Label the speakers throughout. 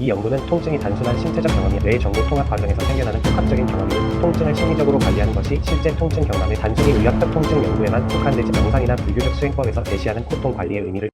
Speaker 1: 이 연구는 통증이 단순한 신체적 경험이 뇌 정보 통합 과정에서 생겨나는 복합적인 경험이고 통증을 심리적으로 관리하는 것이 실제 통증 경험의 단순히 의학적 통증 연구에만 국한되지 명상이나 불교적 수행법에서 제시하는 고통 관리의 의미를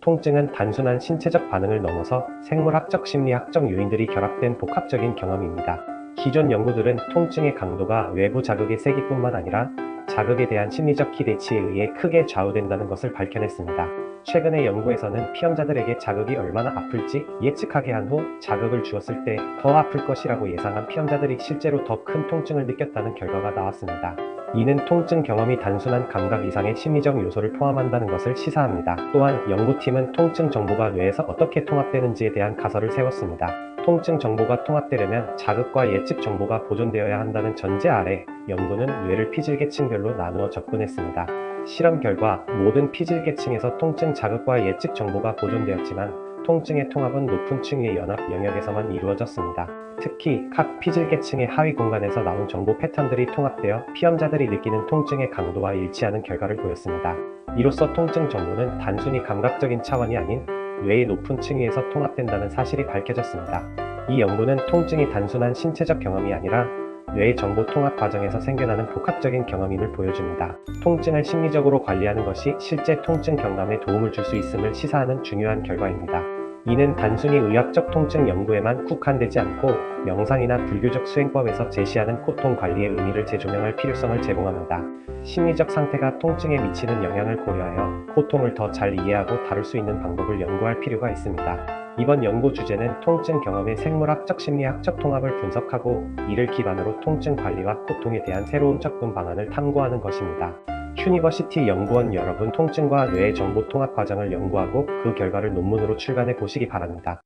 Speaker 1: 통증은 단순한 신체적 반응을 넘어서 생물학적 심리학적 요인들이 결합된 복합적인 경험입니다. 기존 연구들은 통증의 강도가 외부 자극의 세기뿐만 아니라 자극에 대한 심리적 기대치에 의해 크게 좌우된다는 것을 밝혀냈습니다. 최근의 연구에서는 피험자들에게 자극이 얼마나 아플지 예측하게 한 후 자극을 주었을 때 더 아플 것이라고 예상한 피험자들이 실제로 더 큰 통증을 느꼈다는 결과가 나왔습니다. 이는 통증 경험이 단순한 감각 이상의 심리적 요소를 포함한다는 것을 시사합니다. 또한 연구팀은 통증 정보가 뇌에서 어떻게 통합되는지에 대한 가설을 세웠습니다. 통증 정보가 통합되려면 자극과 예측 정보가 보존되어야 한다는 전제 아래 연구는 뇌를 피질계층별로 나누어 접근했습니다. 실험 결과 모든 피질계층에서 통증 자극과 예측 정보가 보존되었지만 통증의 통합은 높은 층위의 연합 영역에서만 이루어졌습니다. 특히 각 피질계층의 하위 공간에서 나온 정보 패턴들이 통합되어 피험자들이 느끼는 통증의 강도와 일치하는 결과를 보였습니다. 이로써 통증 정보는 단순히 감각적인 차원이 아닌 뇌의 높은 층위에서 통합된다는 사실이 밝혀졌습니다. 이 연구는 통증이 단순한 신체적 경험이 아니라 뇌의 정보 통합 과정에서 생겨나는 복합적인 경험임을 보여줍니다. 통증을 심리적으로 관리하는 것이 실제 통증 경감에 도움을 줄 수 있음을 시사하는 중요한 결과입니다. 이는 단순히 의학적 통증 연구에만 국한되지 않고 명상이나 불교적 수행법에서 제시하는 고통 관리의 의미를 재조명할 필요성을 제공합니다. 심리적 상태가 통증에 미치는 영향을 고려하여 고통을 더 잘 이해하고 다룰 수 있는 방법을 연구할 필요가 있습니다. 이번 연구 주제는 통증 경험의 생물학적 심리학적 통합을 분석하고 이를 기반으로 통증 관리와 고통에 대한 새로운 접근 방안을 탐구하는 것입니다. 유니버시티 연구원 여러분 통증과 뇌의 정보 통합 과정을 연구하고 그 결과를 논문으로 출간해 보시기 바랍니다.